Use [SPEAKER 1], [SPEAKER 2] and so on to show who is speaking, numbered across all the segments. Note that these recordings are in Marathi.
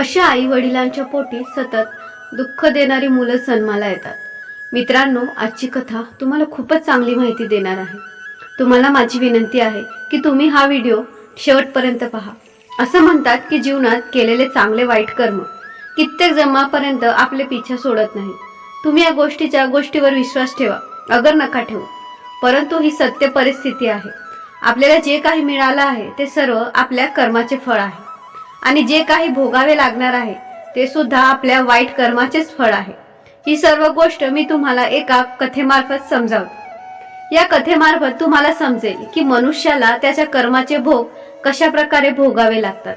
[SPEAKER 1] अशा आई वडिलांच्या पोटी सतत दुःख देणारी मुलं जन्माला येतात. मित्रांनो आजची कथा तुम्हाला खूपच चांगली माहिती देणार आहे. तुम्हाला माझी विनंती आहे की तुम्ही हा व्हिडिओ शेवटपर्यंत पहा. असं म्हणतात की जीवनात केलेले चांगले वाईट कर्म कित्येक जन्मापर्यंत आपले पिछा सोडत नाही. तुम्ही या गोष्टीच्या गोष्टीवर विश्वास ठेवा अगर नका ठेवू. परंतु ही सत्य परिस्थिती आहे. आपल्याला जे काही मिळालं आहे ते सर्व आपल्या कर्माचे फळ आहे. आणि जे काही भोगावे लागणार आहे ते सुद्धा आपल्या वाईट कर्माचेच फळ आहे. ही सर्व गोष्ट मी तुम्हाला एका कथेमार्फत समजावते. या कथेमार्फत तुम्हाला समजेल की मनुष्याला त्याच्या कर्माचे भोग कशा प्रकारे भोगावे लागतात.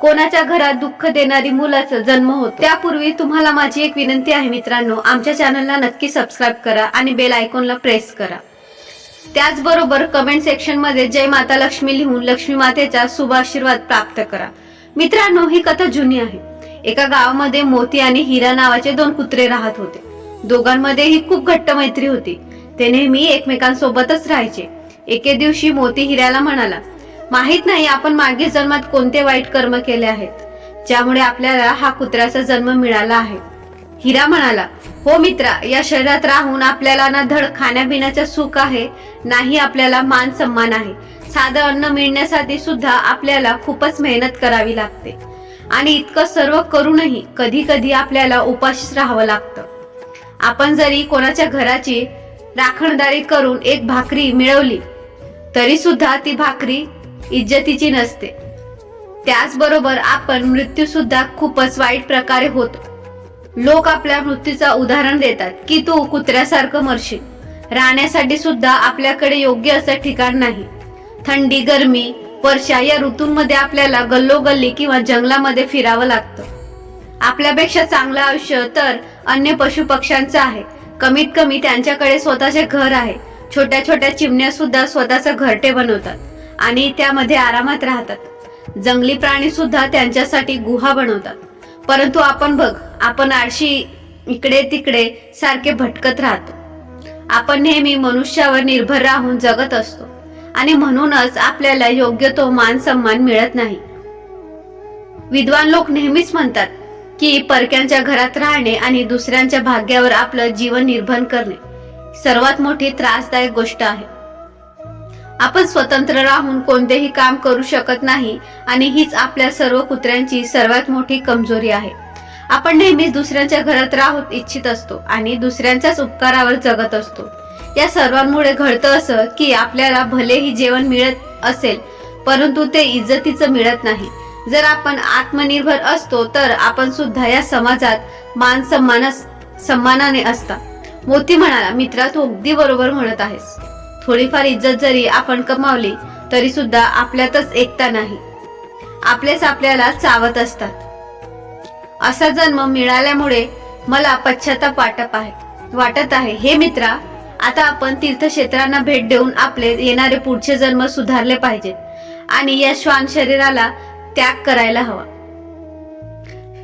[SPEAKER 1] कोणाच्या घरात दुःख देणारी मुलाचा जन्म होतो. त्यापूर्वी तुम्हाला माझी एक विनंती आहे मित्रांनो आमच्या चॅनलला नक्की सबस्क्राईब करा आणि बेल आयकॉनला प्रेस करा. त्याचबरोबर कमेंट सेक्शनमध्ये जय माता लक्ष्मी लिहून लक्ष्मी मातेचा शुभ आशीर्वाद प्राप्त करा. मित्रांनो ही कथा जुनी आहे. एका गावामध्ये मोती आणि हिरा नावाचे दोन कुत्रे राहत होते. दोघांमध्ये ही खूप घट्ट मैत्री होती. ते नेहमी एकमेकांसोबतच राहायचे. एके दिवशी मोती हिऱ्याला म्हणाला माहीत नाही आपण मागील जन्मात कोणते वाईट कर्म केले आहेत. ज्यामुळे आपल्याला हा कुत्र्याचा जन्म मिळाला आहे. हिरा म्हणाला हो मित्रा या शरीरात राहून आपल्याला ना धड खाण्यापिण्याचं सुख आहे नाही आपल्याला मान सन्मान आहे. साधं अन्न मिळण्यासाठी सुद्धा आपल्याला खूपच मेहनत करावी लागते. आणि इतकं सर्व करूनही कधी कधी आपल्याला उपाशीच राहावं लागतं. आपण जरी कोणाच्या घराची राखणदारी करून एक भाकरी मिळवली तरी सुद्धा ती भाकरी इज्जतीची नसते. त्याचबरोबर आपण मृत्यू सुद्धा खूपच वाईट प्रकारे होतो. लोक आपल्या मृत्यूचा उदाहरण देतात की तू कुत्र्यासारखं मरशील. राहण्यासाठी सुद्धा आपल्याकडे योग्य असं ठिकाण नाही. थंडी गरमी वर्षा या ऋतूंमध्ये आपल्याला गल्लोगल्ली किंवा जंगलामध्ये फिरावं लागतं. आपल्यापेक्षा चांगलं आयुष्य तर अन्य पशु पक्ष्यांचं आहे. कमीत कमी त्यांच्याकडे स्वतःचे घर आहे. छोट्या छोट्या चिमण्या सुद्धा स्वतःचं घरटे बनवतात आणि त्यामध्ये आरामात राहतात. जंगली प्राणी सुद्धा त्यांच्यासाठी गुहा बनवतात. परंतु आपण बघ आपण आळशी इकडे तिकडे सारखे भटकत राहतो. आपण नेहमी मनुष्यावर निर्भर राहून जगत असतो. आणि म्हणूनच आपल्याला योग्य तो मान सन्मान मिळत नाही. विद्वान लोक नेहमीच म्हणतात की परक्यांच्या घरात राहणे आणि दुसऱ्यांच्या भाग्यावर आपलं जीवन निर्भर करणे सर्वात मोठी त्रासदायक गोष्ट आहे. आपण स्वतंत्र राहून कोणतेही काम करू शकत नाही आणि हीच आपल्या सर्व कुत्र्यांची सर्वात मोठी कमजोरी आहे. आपण नेहमीच दुसऱ्यांच्या घरात राहून इच्छित असतो आणि दुसऱ्यांच्याच उपकारावर जगत असतो. या सर्वांमुळे घडतं असं की आपल्याला भलेही जेवण मिळत असेल परंतु ते इज्जतीचं मिळत नाही. जर आपण आत्मनिर्भर असतो तर आपण सुद्धा या समाजात मान सन्मान सन्मानाने असता. मोती म्हणाला मित्रा तू अगदी बरोबर म्हणत आहेस. थोडीफार इज्जत जरी आपण कमावली तरी सुद्धा आपल्यातच एकता नाही. आपलेच आपल्याला चावत असतात. असा जन्म मिळाल्यामुळे मला पश्चाताप वाटप आहे वाटत आहे. हे मित्रा आता आपण तीर्थक्षेत्रांना भेट देऊन आपले येणारे पुढचे जन्म सुधारले पाहिजेत आणि या श्वान शरीराला त्याग करायला हवा.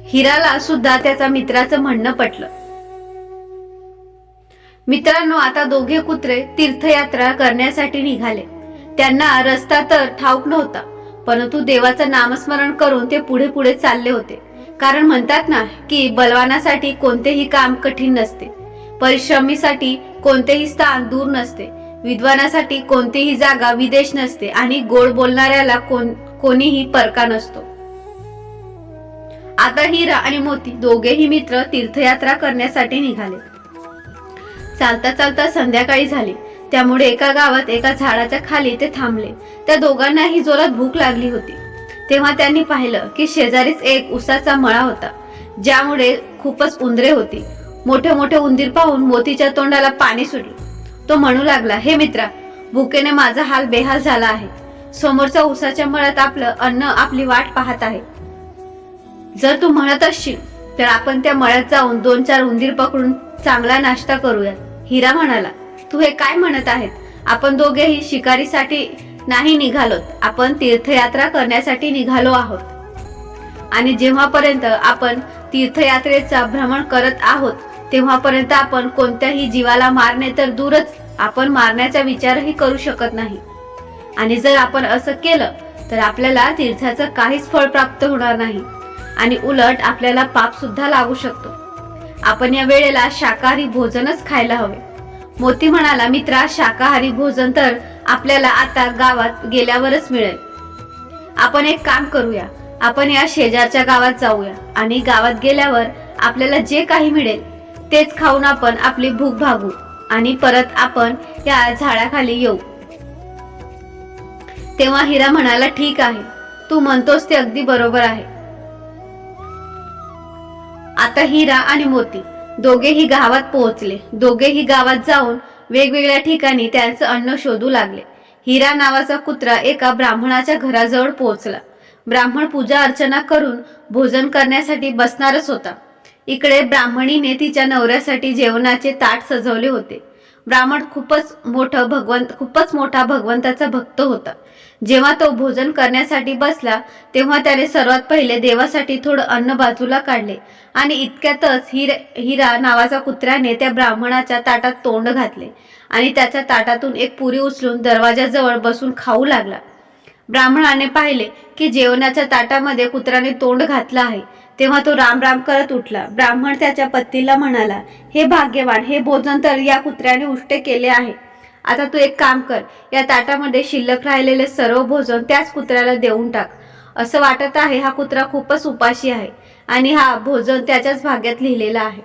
[SPEAKER 1] हिराला सुद्धा त्याचा मित्राचं म्हणणं पटलं. मित्रांनो आता दोघे कुत्रे तीर्थयात्रा करण्यासाठी निघाले. त्यांना रस्ता तर ठाऊक नव्हता परंतु देवाचं नामस्मरण करून ते पुढे पुढे चालले होते. कारण म्हणतात ना की बलवानासाठी कोणतेही काम कठीण नसते. परिश्रमीसाठी कोणतेही स्थान दूर नसते. विद्वानासाठी कोणतीही जागा विदेश नसते आणि गोड बोलणाऱ्याला कोण कोणीही परका नसतो. आता हिरा आणि मोती दोघेही मित्र तीर्थयात्रा करण्यासाठी निघाले. चालता चालता संध्याकाळी झाली. त्यामुळे एका गावात एका झाडाच्या खाली ते थांबले. त्या दोघांनाही जोरात भूक लागली होती. तेव्हा त्यांनी पाहिलं की शेजारीच एक उसाचा मळा होता ज्यामुळे खूपच उंदरे होती. मोठे मोठे उंदीर पाहून मोतीच्या तोंडाला पाणी सुटलं. तो म्हणू लागला हे मित्रा भुकेने माझा हाल बेहाल झाला आहे. समोरच्या उसाच्या मळ्यात आपलं अन्न आपली वाट पाहत आहे. जर तू म्हणत असशील तर आपण त्या मळ्यात जाऊन दोन चार उंदीर पकडून चांगला नाश्ता करूया हिरा म्हणाला तू हे काय म्हणत आहेत? आपण दोघेही शिकारीसाठी नाही निघालोत. आपण तीर्थयात्रा करण्यासाठी निघालो आहोत. आणि जेव्हापर्यंत आपण तीर्थयात्रेचा भ्रमण करत आहोत तेव्हापर्यंत आपण कोणत्याही जीवाला मारणे तर दूरच आपण मारण्याचा विचारही करू शकत नाही. आणि जर आपण असं केलं तर आपल्याला तीर्थाचं काहीच फळ प्राप्त होणार नाही. आणि उलट आपल्याला पाप सुद्धा लागू शकतो. आपण या वेळेला शाकाहारी भोजनच खायला हवे. मोती म्हणाला मित्रा शाकाहारी भोजन तर आपल्याला आता गावात गेल्यावरच मिळेल. आपण एक काम करूया. आपण या शेजारच्या गावात जाऊया आणि गावात गेल्यावर आपल्याला जे काही मिळेल तेच खाऊन आपण आपली भूक भागू आणि परत आपण या झाडाखाली येऊ. तेव्हा हिरा म्हणाला ठीक आहे. तू म्हणतोस ते अगदी बरोबर आहे. आता हिरा आणि मोती दोघेही गावात पोहोचले. दोघेही गावात जाऊन वेगवेगळ्या ठिकाणी त्यांचं अन्न शोधू लागले. हिरा नावाचा कुत्रा एका ब्राह्मणाच्या घराजवळ पोहोचला. ब्राह्मण पूजा अर्चना करून भोजन करण्यासाठी बसणारच होता. इकडे ब्राह्मणीने तिच्या नवऱ्यासाठी जेवणाचे ताट सजवले होते. ब्राह्मण खूपच मोठं भगवंत खूपच मोठा भगवंताचा भक्त होता. जेव्हा तो भोजन करण्यासाठी बसला तेव्हा त्याने सर्वात पहिले देवासाठी थोडं अन्न बाजूला काढले आणि इतक्यातच हिर हिरा नावाचा कुत्र्याने त्या ब्राह्मणाच्या ताटात तोंड घातले आणि त्याच्या ताटातून एक पुरी उचलून दरवाजाजवळ बसून खाऊ लागला. ब्राह्मणाने पाहिले की जेवणाच्या ताटामध्ये कुत्र्याने तोंड घातलं आहे. तेव्हा तो राम राम करत उठला. ब्राह्मण त्याच्या पत्नीला म्हणाला हे भाग्यवान हे भोजन तर या कुत्र्याने उष्टे केले आहे. आता तू एक काम कर या ताटामध्ये शिल्लक राहिलेले सर्व भोजन त्याच कुत्र्याला देऊन टाक. असं वाटत आहे हा कुत्रा खूपच उपाशी आहे आणि हा भोजन त्याच्याच भाग्यात लिहिलेला आहे.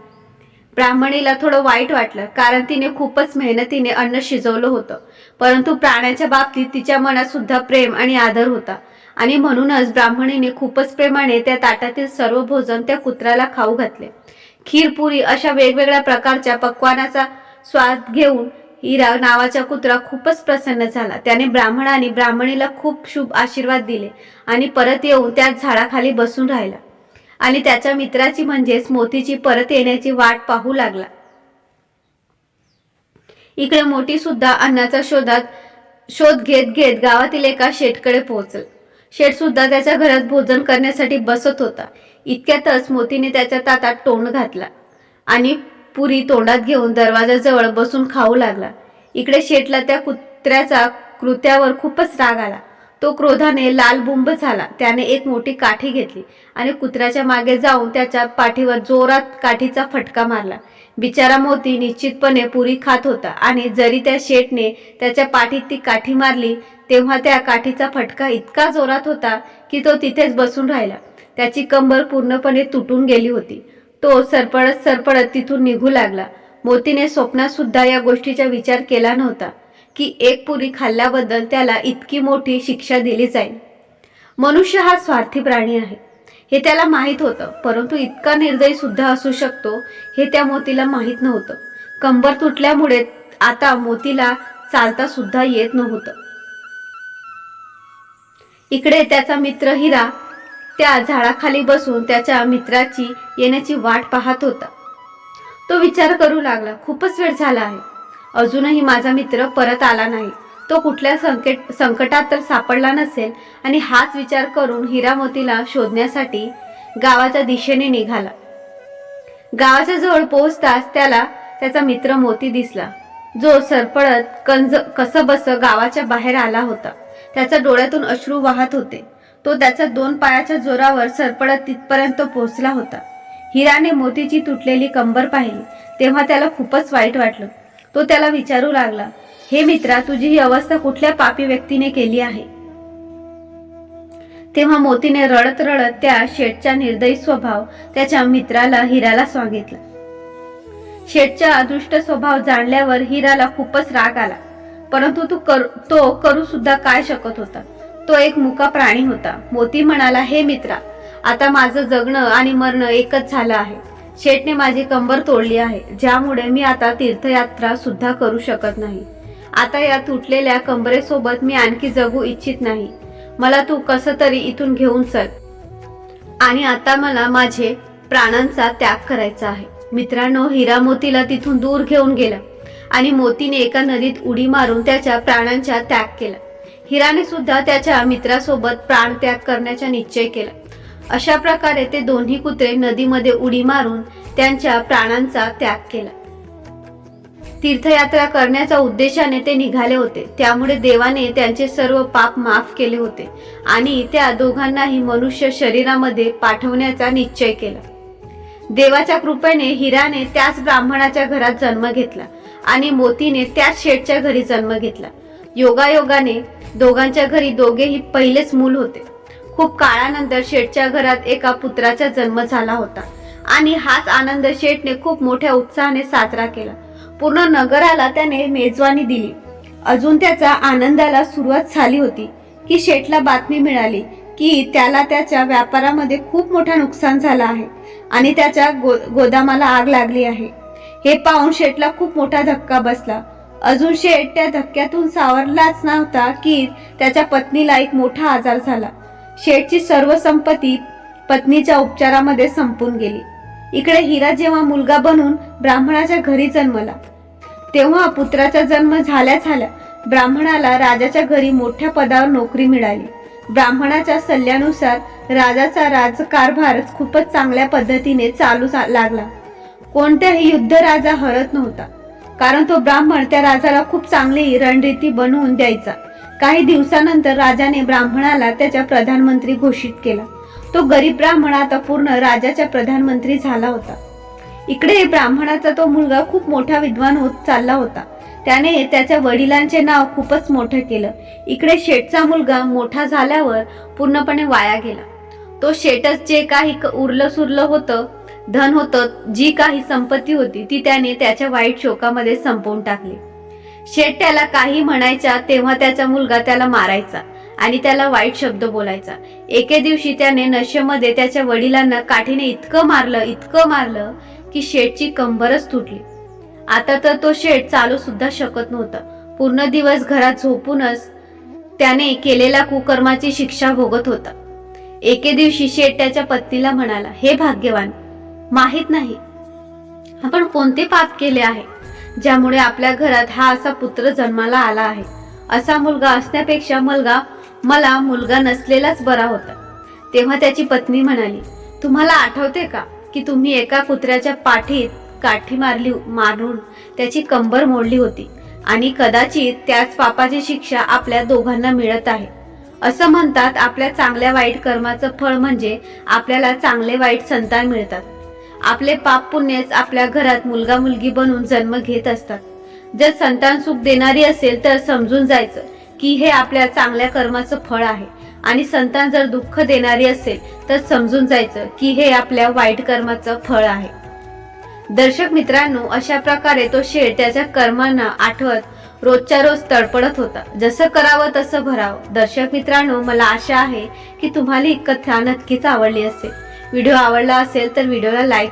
[SPEAKER 1] ब्राह्मणीला थोडं वाईट वाटलं कारण तिने खूपच मेहनतीने अन्न शिजवलं होतं. परंतु प्राण्याच्या बाबतीत तिच्या मनात सुद्धा प्रेम आणि आदर होता. आणि म्हणूनच ब्राह्मणीने खूपच प्रेमाने त्या ताटातील सर्व भोजन त्या कुत्र्याला खाऊ घातले. खीरपुरी अशा वेगवेगळ्या प्रकारच्या पक्वानाचा स्वाद घेऊन हिरा नावाचा कुत्रा खूपच प्रसन्न झाला. त्याने ब्राह्मणाने ब्राह्मणीला खूप शुभ आशीर्वाद दिले आणि परत येऊन त्या झाडाखाली बसून राहिला. आणि त्याच्या मित्राची म्हणजेच मोतीची परत येण्याची वाट पाहू लागला. इकडे मोठी सुद्धा अन्नाचा शोधात शोध घेत घेत गावातील एका शेटकडे पोहोचल. शेठ सुद्धा त्याच्या घरात भोजन करण्यासाठी बसत होता. इतक्यातच मोतीने त्याच्या ताटात तोंड घातला आणि पुरी तोंडात घेऊन दरवाजाजवळ बसून खाऊ लागला. इकडे शेठला त्या कुत्र्याचा कृत्यावर खूपच राग आला. तो क्रोधाने लालबुंब झाला. त्याने एक मोठी काठी घेतली आणि कुत्र्याच्या मागे जाऊन त्याच्या पाठीवर जोरात काठीचा फटका मारला. बिचारा मोती निश्चितपणे पुरी खात होता आणि जरी त्या शेठने त्याच्या पाठीत ती काठी मारली तेव्हा त्या काठीचा फटका इतका जोरात होता की तो तिथेच बसून राहिला. त्याची कंबर पूर्णपणे तुटून गेली होती. तो सरपडत सरपडत तिथून निघू लागला. मोतीने स्वप्नात सुद्धा या गोष्टीचा विचार केला नव्हता की एक पुरी खाल्ल्याबद्दल त्याला इतकी मोठी शिक्षा दिली जाईल. मनुष्य हा स्वार्थी प्राणी आहे. हे त्याला माहीत होतं परंतु इतका निर्दयी सुद्धा असू शकतो हे त्या मोतीला माहीत नव्हतं. कंबर तुटल्यामुळे आता मोतीला चालता सुद्धा येत नव्हतं. इकडे त्याचा मित्र हिरा त्या झाडाखाली बसून त्याच्या मित्राची येण्याची वाट पाहत होता. तो विचार करू लागला खूपच वेळ झाला आहे. अजूनही माझा मित्र परत आला नाही. तो कुठल्या संकट संकटात तर सापडला नसेल आणि हाच विचार करून हिरामतीला शोधण्यासाठी गावाच्या दिशेने निघाला. गावाच्या जवळ पोहोचताच त्याला त्याचा मित्र मोती दिसला. जो सरपळत कंज कसं बस गावाच्या बाहेर आला होता. त्याच्या डोळ्यातून अश्रू वाहत होते. तो त्याच्या दोन पायाच्या जोरावर सरपडत तिथपर्यंत पोहोचला होता. हिराने मोतीची तुटलेली कंबर पाहिली. तेव्हा त्याला खूपच वाईट वाटलं. तो त्याला विचारू लागला हे मित्रा तुझी ही अवस्था कुठल्या पापी व्यक्तीने केली आहे? तेव्हा मोतीने रडत रडत त्या शेठचा निर्दयी स्वभाव त्याच्या मित्राला हिराला सांगितला शेठचा अदृष्ट स्वभाव जाणल्यावर हिराला खूपच राग आला. परंतु तू कर तो करू सुद्धा काय शकत होता? तो एक मुका प्राणी होता. मोती म्हणाला हे मित्रा आता माझं जगणं आणि मरणं एकच झालं आहे. शेठने माझी कंबर तोडली आहे. ज्यामुळे मी आता तीर्थयात्रा सुद्धा करू शकत नाही. आता या तुटलेल्या कंबरेसोबत मी आणखी जगू इच्छित नाही. मला तू कसं तरी इथून घेऊन चल. आणि आता मला माझे प्राणांचा त्याग करायचा आहे. मित्रांनो हिरा मोतीला तिथून दूर घेऊन गेला. आणि मोतीने एका नदीत उडी मारून त्याच्या प्राणांचा त्याग केला. हिराने सुद्धा त्याच्या मित्रासोबत प्राण त्याग करण्याचा निश्चय केला. अशा प्रकारे ते दोन्ही कुत्रे नदीमध्ये उडी मारून त्यांच्या प्राणांचा त्याग केला. तीर्थयात्रा करण्याच्या उद्देशाने ते निघाले होते. त्यामुळे देवाने त्यांचे सर्व पाप माफ केले होते आणि त्या दोघांनाही मनुष्य शरीरामध्ये पाठवण्याचा निश्चय केला. देवाच्या कृपेने हिराने त्याच ब्राह्मणाच्या घरात जन्म घेतला. आणि मोतीने त्याच शेठच्या घरी जन्म घेतला. योगायोगाने दोघांच्या घरी दोघेही पहिलेच मूल होते. खूप काळानंतर शेठच्या घरात एका पुत्राचा जन्म झाला होता आणि हाच आनंद शेठने खूप मोठ्या उत्साहाने साजरा केला. पूर्ण नगराला त्याने मेजवानी दिली. अजून त्याचा आनंदाला सुरुवात झाली होती की शेठला बातमी मिळाली की त्याला त्याच्या व्यापारामध्ये खूप मोठा नुकसान झालं आहे आणि त्याच्या गो गोदामाला आग लागली आहे. हे पाहून शेठला खूप मोठा धक्का बसला. अजून शेठ त्या धक्क्यातून सावरलाच नव्हता की त्याच्या पत्नीला एक मोठा आजार झाला. शेठची सर्व संपत्ती पत्नीच्या उपचारामध्ये संपून गेली. इकडे हिरा जेव्हा मुलगा बनून ब्राह्मणाच्या घरी जन्मला तेव्हा पुत्राचा जन्म झाल्या झाल्या ब्राह्मणाला राजाच्या घरी मोठ्या पदावर नोकरी मिळाली. ब्राह्मणाच्या सल्ल्यानुसार राजाचा राजकारभार खूपच चांगल्या पद्धतीने चालू लागला. कोणत्याही युद्ध राजा हरत नव्हता. कारण तो ब्राह्मण त्या राजाला खूप चांगली रणनीती बनवून द्यायचा. काही दिवसानंतर राजाने ब्राह्मणाला त्याच्या प्रधानमंत्री घोषित केला. तो गरीब ब्राह्मण आता पूर्ण राजाचा प्रधानमंत्री झाला होता. इकडे ब्राह्मणाचा तो मुलगा खूप मोठा विद्वान होत चालला होता. त्याने त्याच्या वडिलांचे नाव खूपच मोठं केलं. इकडे शेठचा मुलगा मोठा झाल्यावर पूर्णपणे वाया गेला. तो शेटच जे काही उरलं सुरलं होतं धन होतं जी काही संपत्ती होती ती त्याने त्याच्या वाईट शोकामध्ये संपवून टाकली. शेठ त्याला काही म्हणायचा तेव्हा त्याचा मुलगा त्याला मारायचा आणि त्याला वाईट शब्द बोलायचा. एके दिवशी त्याने नशेमध्ये त्याच्या वडिलांना काठीने इतकं मारलं इतकं मारलं की शेठची कंबरच तुटली. आता तर तो शेठ चालू सुद्धा शकत नव्हता. पूर्ण दिवस घरात झोपूनच त्याने केलेल्या कुकर्माची शिक्षा भोगत होता. एके दिवशी शेठ त्याच्या पत्नीला म्हणाला हे भाग्यवान माहीत नाही. आपण कोणते पाप केले आहे ज्यामुळे आपल्या घरात हा असा पुत्र जन्माला आला आहे? असा मुलगा असण्यापेक्षा मुलगा मला मुलगा नसलेलाच बरा होता. तेव्हा त्याची पत्नी म्हणाली तुम्हाला आठवते का की तुम्ही एका कुत्र्याच्या पाठीत काठी मारली मारून त्याची कंबर मोडली होती? आणि कदाचित त्याच पापाची शिक्षा आपल्या दोघांना मिळत आहे. असं म्हणतात आपल्या चांगल्या वाईट कर्माचं फळ म्हणजे आपल्याला चांगले वाईट संतान मिळतात. आपले पाप पुण्यच आपल्या घरात मुलगा मुलगी बनून जन्म घेत असतात. जर संतान सुख देणारी असेल तर समजून जायचं की हे आपल्या चांगल्या कर्माचं फळ आहे. आणि संतान जर दुःख देणारी असेल तर समजून जायचं की हे आपल्या वाईट कर्माचं फळ आहे. दर्शक मित्रांनो अशा प्रकारे तो शेठ त्याच्या कर्मांना आठवत रोजच्या रोज तडपडत होता. जसं करावं तसं भरावं. दर्शक मित्रांनो मला आशा आहे की तुम्हाला ही कथा नक्कीच आवडली असेल. व्हिडिओ आवडला असेल तर व्हिडिओला लाईक